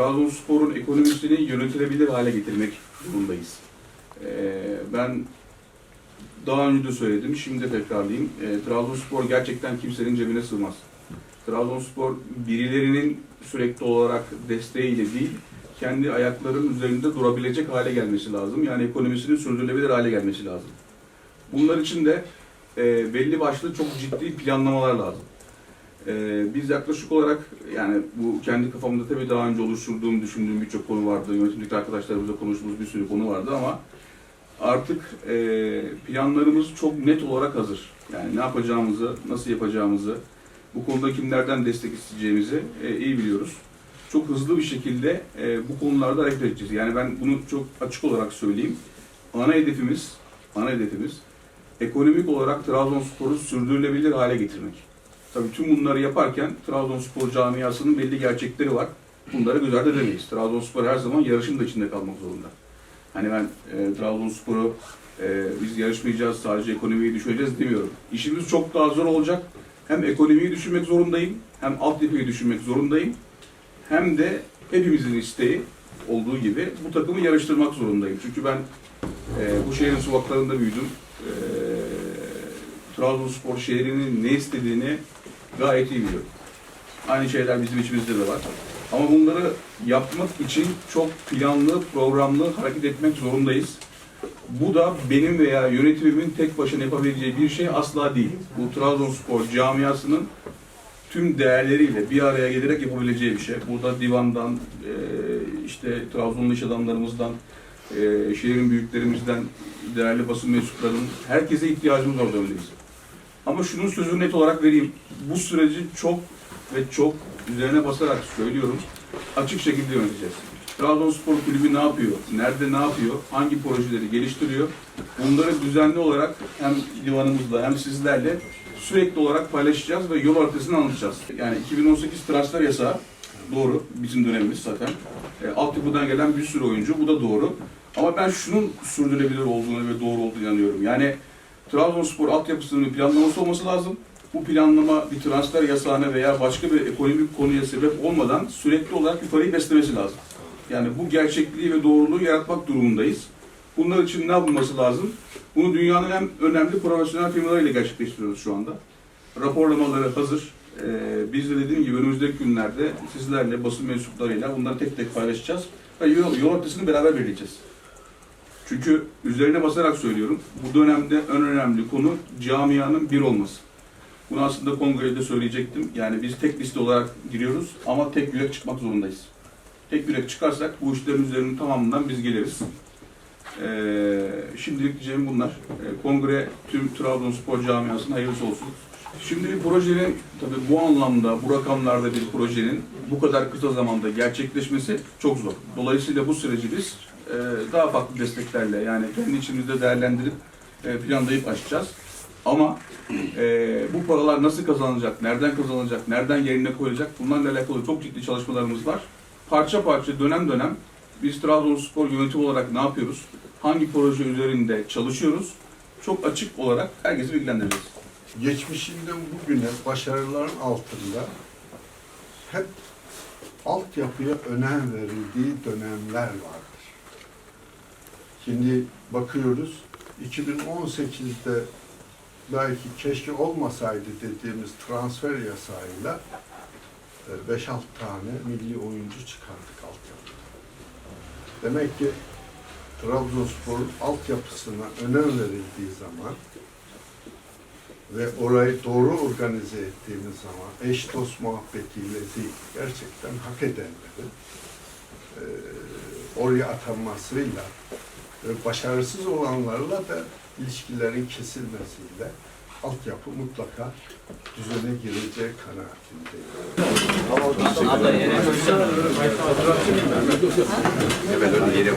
Trabzonspor'un ekonomisini yönetilebilir hale getirmek durumundayız. Ee, ben daha önce de söyledim, şimdi de tekrarlayayım. Ee, Trabzonspor gerçekten kimsenin cebine sığmaz. Trabzonspor birilerinin sürekli olarak desteğiyle değil, kendi ayaklarının üzerinde durabilecek hale gelmesi lazım. Yani ekonomisinin sürdürülebilir hale gelmesi lazım. Bunlar için de e, belli başlı çok ciddi planlamalar lazım. E, biz yaklaşık olarak yani bu kendi kafamda tabii daha önce oluşturduğum, düşündüğüm birçok konu vardı. Yönetimdeki arkadaşlarımızla konuştuğumuz bir sürü konu vardı ama artık e, planlarımız çok net olarak hazır. Yani ne yapacağımızı, nasıl yapacağımızı, bu konuda kimlerden destek isteyeceğimizi e, iyi biliyoruz. Çok hızlı bir şekilde e, bu konularda hareket edeceğiz. Yani ben bunu çok açık olarak söyleyeyim. Ana hedefimiz, ana hedefimiz ekonomik olarak Trabzonspor'u sürdürülebilir hale getirmek. Tabii tüm bunları yaparken Trabzonspor camiasının belli gerçekleri var. Bunları göz ardı edemeyiz. Trabzonspor her zaman yarışın da içinde kalmak zorunda. Hani ben e, Trabzonspor'u e, biz yarışmayacağız, sadece ekonomiyi düşüneceğiz demiyorum. İşimiz çok daha zor olacak. Hem ekonomiyi düşünmek zorundayım, hem altyapıyı düşünmek zorundayım. Hem de hepimizin isteği olduğu gibi bu takımı yarıştırmak zorundayım. Çünkü ben e, bu şehrin sokaklarında büyüdüm. E, Trabzonspor şehrinin ne istediğini gayet iyi biliyorum. Aynı şeyler bizim içimizde de var. Ama bunları yapmak için çok planlı, programlı hareket etmek zorundayız. Bu da benim veya yönetimimin tek başına yapabileceği bir şey asla değil. Bu Trabzonspor camiasının tüm değerleriyle bir araya gelerek yapabileceği bir şey. Burada divandan, e, işte Trabzonlu iş adamlarımızdan, e, şehrin büyüklerimizden, değerli basın mensuplarının herkese ihtiyacımız var dönemdeyiz. Ama şunun sözünü net olarak vereyim. Bu süreci çok ve çok üzerine basarak söylüyorum. Açık şekilde yöneteceğiz. Trabzonspor Kulübü ne yapıyor? Nerede ne yapıyor? Hangi projeleri geliştiriyor? Bunları düzenli olarak hem divanımızla hem sizlerle sürekli olarak paylaşacağız ve yol haritasını anlatacağız. Yani 2018 transfer yasağı doğru. Bizim dönemimiz zaten. E, altyapıdan gelen bir sürü oyuncu. Bu da doğru. Ama ben şunun sürdürülebilir olduğunu ve doğru olduğunu inanıyorum. Yani Trabzonspor altyapısının planlaması olması lazım. Bu planlama bir transfer yasağına veya başka bir ekonomik konuya sebep olmadan sürekli olarak yukarıyı beslemesi lazım. Yani bu gerçekliği ve doğruluğu yaratmak durumundayız. Bunlar için ne yapılması lazım? Bunu dünyanın en önemli profesyonel firmalarıyla gerçekleştiriyoruz şu anda. Raporlamaları hazır. Ee, biz de dediğim gibi önümüzdeki günlerde sizlerle, basın mensuplarıyla bunları tek tek paylaşacağız. Ve yol, yol haritasını beraber belirleyeceğiz. Çünkü üzerine basarak söylüyorum, bu dönemde en önemli konu camianın bir olması. Bunu aslında kongrede söyleyecektim. Yani biz tek liste olarak giriyoruz ama tek yürek çıkmak zorundayız. Tek yürek çıkarsak bu işlerin üzerinin tamamından biz geliriz. Ee, şimdilik diyeceğim bunlar. Ee, kongre tüm Trabzonspor camiasına hayırlısı olsun. Şimdi bir projenin, tabii bu anlamda, bu rakamlarda bir projenin bu kadar kısa zamanda gerçekleşmesi çok zor. Dolayısıyla bu süreci biz e, daha farklı desteklerle yani kendi içimizde değerlendirip e, planlayıp açacağız. Ama e, bu paralar nasıl kazanılacak, nereden kazanılacak, nereden yerine koyulacak bunlarla alakalı çok ciddi çalışmalarımız var. Parça parça, dönem dönem biz Trabzonspor yönetim olarak ne yapıyoruz? Hangi proje üzerinde çalışıyoruz? Çok açık olarak herkesi bilgilendireceğiz. geçmişinden bugüne başarıların altında hep altyapıya önem verildiği dönemler vardır. Şimdi bakıyoruz 2018'de belki keşke olmasaydı dediğimiz transfer yasağıyla 5-6 tane milli oyuncu çıkardık altyapıda. Demek ki Trabzonspor'un altyapısına önem verildiği zaman ve orayı doğru organize ettiğimiz zaman eş dost muhabbetiyle değil, gerçekten hak edenlerin e, oraya atanmasıyla başarısız olanlarla da ilişkilerin kesilmesiyle altyapı mutlaka düzene girecek kanaatindeyim. Evet, öyle.